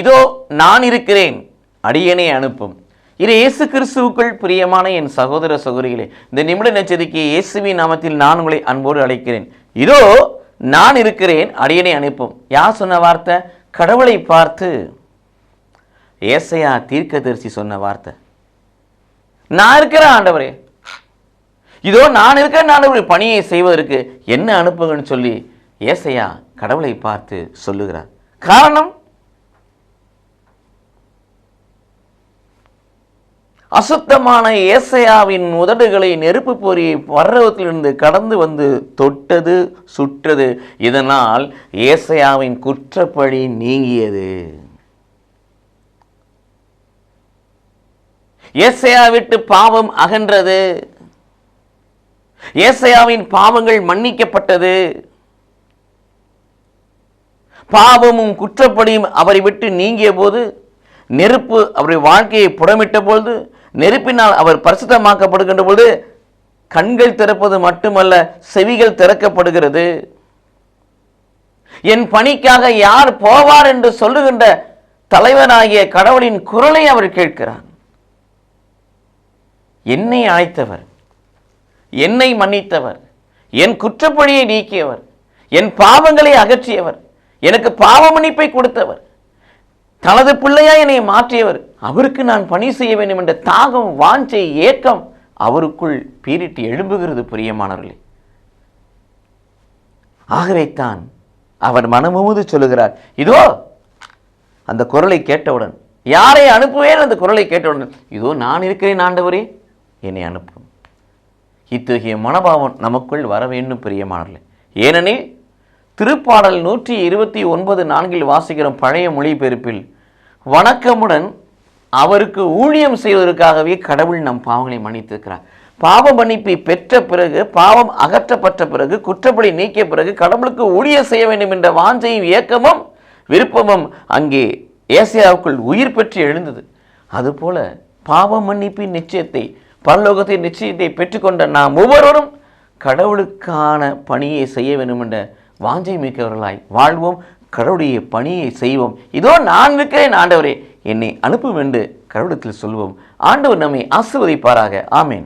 இதோ நான் இருக்கிறேன் அடியனை அனுப்பும். இது இயேசு கிறிஸ்துவுக்குள் பிரியமான என் சகோதர சகோதரிகளே இந்த நிமிட நச்சரிக்கை இயேசுவின் நாமத்தில் நான் உங்களை அன்போடு அழைக்கிறேன். இதோ நான் இருக்கிறேன் அடியனை அனுப்பும். யார் சொன்ன வார்த்தை? கடவுளை பார்த்து. ஏசையா தீர்க்கதரிசி சொன்ன வார்த்தை. நான் இருக்கிறேன் ஆண்டவரே. இதோ நான் இருக்கிற ஆண்டவரே. பணியை செய்வதற்கு என்ன அனுப்புங்கன்னு சொல்லி ஏசையா கடவுளை பார்த்து சொல்லுகிறார். காரணம்? அசுத்தமான ஏசையாவின் உதடுகளை நெருப்பு பொறி பர்வத்திலிருந்து கடந்து வந்து தொட்டது சுற்றது இதனால் ஏசையாவின் குற்றப்பழி நீங்கியது. ஏசையா விட்டு பாவம் அகன்றது. ஏசையாவின் பாவங்கள் மன்னிக்கப்பட்டது. பாவமும் குற்றப்படியும் அவரை விட்டு நீங்கிய போது நெருப்பு அவருடைய வாழ்க்கையை புடமிட்ட பொழுது நெருப்பினால் அவர் பரிசுத்தமாக்கப்படுகின்ற பொழுது கண்கள் திறப்பது மட்டுமல்ல செவிகள் திறக்கப்படுகிறது. என் பணிக்காக யார் போவார் என்று சொல்லுகின்ற தலைவனாகிய கடவுளின் குரலை அவர் கேட்கிறார். என்னை அழைத்தவர் என்னை மன்னித்தவர் என் குற்றப்பழியை நீக்கியவர் என் பாவங்களை அகற்றியவர் எனக்கு பாவ மன்னிப்பை கொடுத்தவர். தனது பிள்ளையா என்னை மாற்றியவர். அவருக்கு நான் பணி செய்ய வேண்டும் என்ற தாகம் வாஞ்சை ஏக்கம் அவருக்குள் பீரிட்டு எழும்புகிறது பிரியமானவர்களே. ஆகவேத்தான் அவர் மனமுமுது சொல்லுகிறார் இதோ அந்த குரலை கேட்டவுடன் யாரை அனுப்புவேன்? அந்த குரலை கேட்டவுடன் இதோ நான் இருக்கிறேன் ஆண்டவரே என்னை அனுப்பும் இத்தகைய மனபாவம் நமக்குள் வர வேண்டும் பிரியமானவர்களே. ஏனெனில் திருப்பாடல் நூற்றி இருபத்தி ஒன்பது நான்கில் வாசிக்கிறோம் பழைய மொழிபெயர்ப்பில் வணக்கமுடன் அவருக்கு ஊழியம் செய்வதற்காகவே கடவுள் நம் பாவங்களை மன்னித்திருக்கிறார். பாவ மன்னிப்பை பெற்ற பிறகு பாவம் அகற்றப்பட்ட பிறகு குற்றப்படி நீக்கிய பிறகு கடவுளுக்கு ஊழியம் செய்ய வேண்டும் என்ற வாஞ்சையும் இயக்கமும் விருப்பமும் அங்கே ஏசியாவுக்குள் உயிர் பெற்று எழுந்தது. அதுபோல பாவ மன்னிப்பின் நிச்சயத்தை பரலோகத்தின் நிச்சயத்தை பெற்றுக்கொண்ட நாம் ஒவ்வொருவரும் கடவுளுக்கான பணியை செய்ய வேண்டும் என்ற வாஞ்சை மிக்கவர்களாய் வாழ்வோம். கடவுளுடைய பணியை செய்வோம். இதோ நான் இருக்கிறேன் ஆண்டவரே. என்னை அனுப்பும் என்று கடவுளத்தில் சொல்வோம். ஆண்டவர் நம்மை ஆசிர்வதிப்பாராக. ஆமேன்.